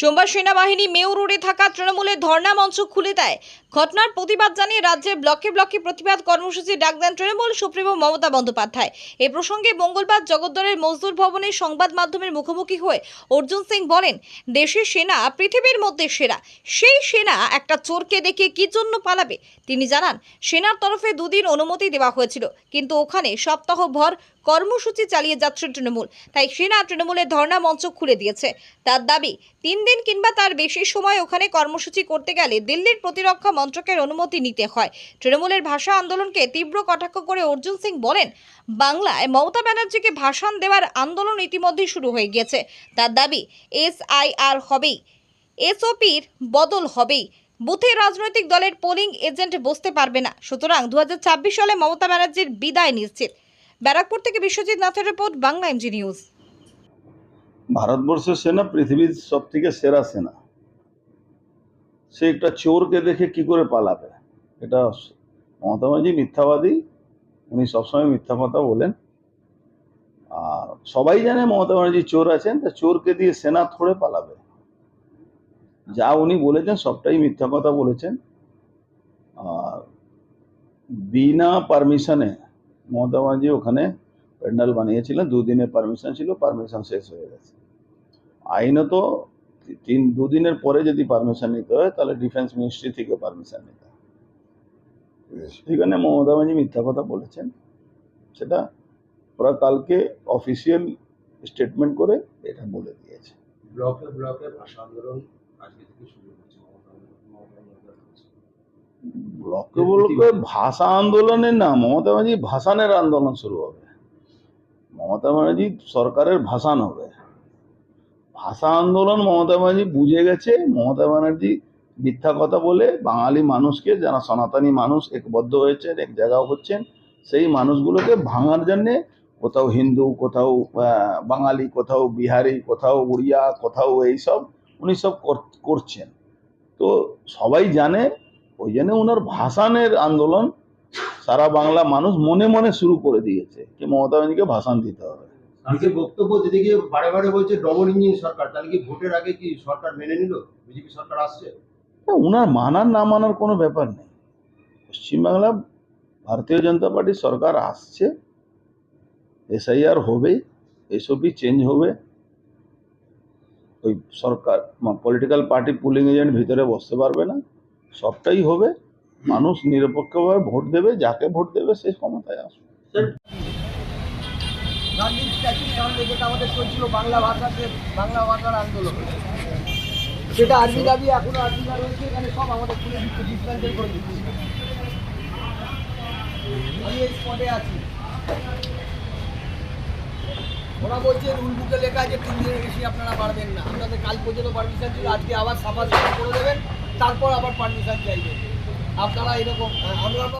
সোমবার সেনাবাহিনী মেউ রোডে থাকা তৃণমূলের ধর্ণা মঞ্চ খুলে দেয়। ঘটনার প্রতিবাদ জানিয়ে রাজ্যের ব্লকে ব্লকে প্রতিবাদ কর্মসূচি ডাক দেন তৃণমূল সুপ্রিমো মমতা বন্দ্যোপাধ্যায়। এ প্রসঙ্গে মঙ্গলবার জগদ্দলের মজদুর ভবনে সংবাদ মাধ্যমের মুখোমুখি হয়ে অর্জুন সিং বলেন, দেশের সেনা পৃথিবীর মধ্যে সেরা। সেই সেনা একটা চোরকে দেখে কি জন্য পালাবে? তিনি জানান, সেনার তরফে দুদিন অনুমতি দেওয়া হয়েছিল, কিন্তু ওখানে সপ্তাহভর কর্মসূচি চালিয়ে যাচ্ছে তৃণমূল। তাই সেনা তৃণমূলের ধর্ণা মঞ্চ খুলে দিয়েছে। তার দাবি, তিন দিন কিংবা তার বেশি সময় ওখানে কর্মসূচি করতে গেলে দিল্লির প্রতিরক্ষা মন্ত্রকের অনুমতি নিতে হয়। তৃণমূলের ভাষা আন্দোলনকে তীব্র কটাক্ষ করে অর্জুন সিং বলেন, বাংলায় মমতা ব্যানার্জিকে ভাষণ দেওয়ার আন্দোলন ইতিমধ্যেই শুরু হয়ে গিয়েছে। তার দাবি, এসআইআর হবেই, এসওপির বদল হবেই। বুথে রাজনৈতিক দলের পোলিং এজেন্ট বসতে পারবে না। সুতরাং দু হাজার ছাব্বিশ সালে মমতা ব্যানার্জির বিদায় নিশ্চিত। ব্যারাকপুর থেকে বিশ্বজিৎ নাথের রিপোর্ট, বাংলা এমজি নিউজ। ভারতবর্ষের সেনা পৃথিবীর সব থেকে সেরা সেনা। সে একটা চোরকে দেখে কি করে পালাবে? এটা মমতা মিথ্যাবাদী, উনি সবসময় মিথ্যা কথা বলেন। আর সবাই জানে মমতা ব্যানার্জি চোর আছেন, তা চোরকে দিয়ে সেনা থোড়ে পালাবে। যা উনি বলেছেন, সবটাই মিথ্যা কথা বলেছেন। আর বিনা পারমিশনে মমতা ব্যানার্জি ওখানে প্যান্ডেল বানিয়েছিলেন। দুদিনের পারমিশন ছিল, পারমিশন শেষ হয়ে গেছে। আইনত তিন দুদিনের পরে যদি পারমিশন নিতে হয় তাহলে ডিফেন্স মিনিস্ট্রি থেকে পারমিশন নিতে হয়। সেখানে মমতা ব্যানার্জি মিথ্যা কথা বলেছেন। সেটা ওরা কালকে অফিসিয়াল স্টেটমেন্ট করে এটা বলে দিয়েছে। ব্লকে ব্লকে ভাষা আন্দোলন আজকে থেকে শুরু হচ্ছে মমতা মমতা বন্দ্যোপাধ্যায় করছে। ব্লকে ব্লকে ভাষা আন্দোলনের না মমতা ব্যানার্জি ভাসানের আন্দোলন শুরু হবে। মমতা ব্যানার্জি সরকারের ভাসান হবে। ভাষা আন্দোলন মমতা ব্যানার্জি বুঝে গেছে। মমতা ব্যানার্জি মিথ্যা কথা বলে বাঙালি মানুষকে, যারা সনাতনী মানুষ, একবদ্ধ হয়েছেন, এক জায়গা হচ্ছেন, সেই মানুষগুলোকে ভাঙার জন্যে কোথাও হিন্দু, কোথাও বাঙালি, কোথাও বিহারি, কোথাও উড়িয়া, কোথাও এইসব উনি সব করছেন। তো সবাই জানে, ওই জন্য ওনার ভাসানের আন্দোলন সারা বাংলা মানুষ মনে মনে শুরু করে দিয়েছে কি মমতা ব্যানার্জিকে ভাষণ দিতে হবে। আজকে বক্তব্য যেদিকে বারে বারে বলছে ডবল ইঞ্জিন সরকার তাহলে কি ভোটের আগে কি সরকার মেনে নিল? বিজেপি সরকার আসছে? ওনার মানার না মানার কোনো ব্যাপার নেই। পশ্চিমবাংলা ভারতীয় জনতা পার্টি সরকার আসছে এসআইআর হবে এসবই চেঞ্জ হবে। ওই সরকার পলিটিক্যাল পার্টি পুলিং এজেন্ট ভিতরে বসতে পারবে না। সবটাই হবে। মানুষ নিরপেক্ষভাবে ভোট দেবে যাকে ভোট দেবে সে ক্ষমতায় আসবে সামনে যেটা আমাদের সেটা আর্মি দাবি, এখনও রয়েছে, এখানে সব আমাদের করে দিচ্ছে আমি এই স্পটে আছি। ওরা বলছে রুল লেখা আছে, তিন দিনের বেশি আপনারা পারবেন না। আপনাদের কাল পর্যন্ত পারমিশন ছিল, আজকে আবার সাফা করে দেবেন, তারপর আবার পারমিশন চাইবেন। আপনারা এরকম, আমরা